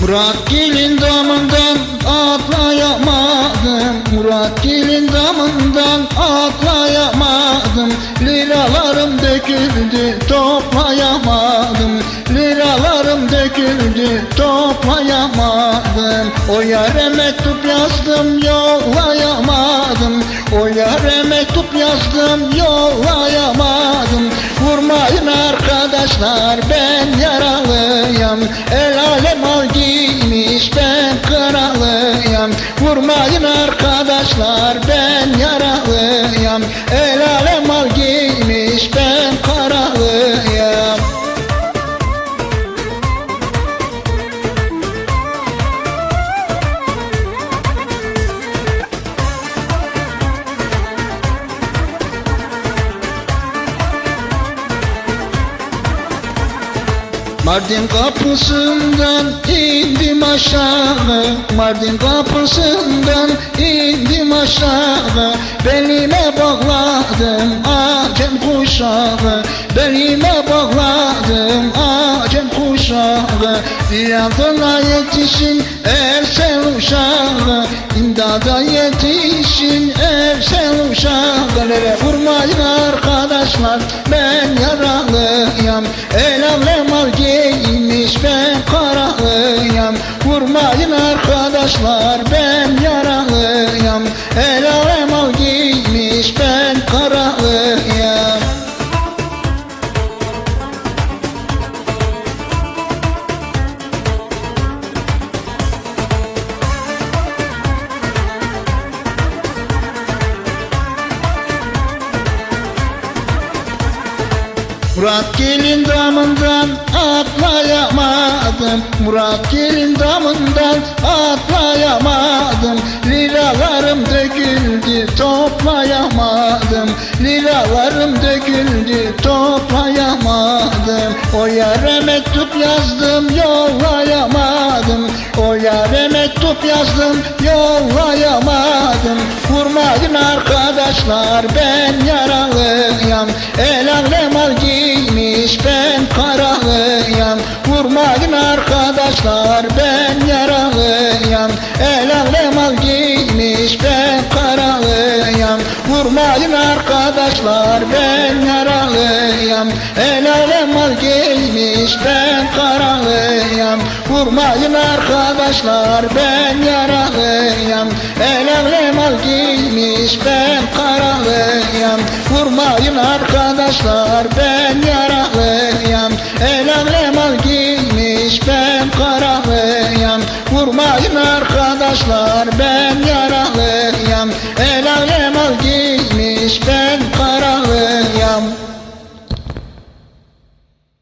Murat gelin damından atlayamadım. Murat gelin damından atlayamadım. Liralarım döküldü toplayamadım. Liralarım döküldü toplayamadım. O yare mektup yazdım yollayamadım. O yare mektup yazdım yollayamadım. Vurmayın arkadaşlar ben yaralıyım. El alem Vurmayın arkadaşlar ben yaralıyım. El alem al Mardin kapısından indim aşağı. Mardin kapısından indim aşağı. Belime bağladım acem kuşağı. Belime bağladım acem kuşağı. Yardıma yetişin ersel uşağı. İmdada yetişin ersel uşağı Vurmayın arkadaşlar ben yaralıyım. El alem al giymiş ben karalıyım. Vurmayın arkadaşlar ben yaralıyım Murat gelin damından atlayamadım. Murat gelin damından atlayamadım. Liralarım döküldü toplayamadım. Liralarım döküldü toplayamadım. O yere mektup yazdım yollayamadım. O yere mektup yazdım yollayamadım. Vurmayın arkadaşlar ben yaralıyım. El ben karalıyım Vurmayın arkadaşlar ben yaralıyım El alem al giymiş ben karalıyım Vurmayın arkadaşlar ben yaralıyım El alem al giymiş ben karalıyım Vurmayın arkadaşlar ben yaralıyım El alem al giymiş ben karalıyım Vurmayın arkadaşlar ben yaralıyım arkadaşlar ben yaralıyım El alem al giymiş ben karalıyım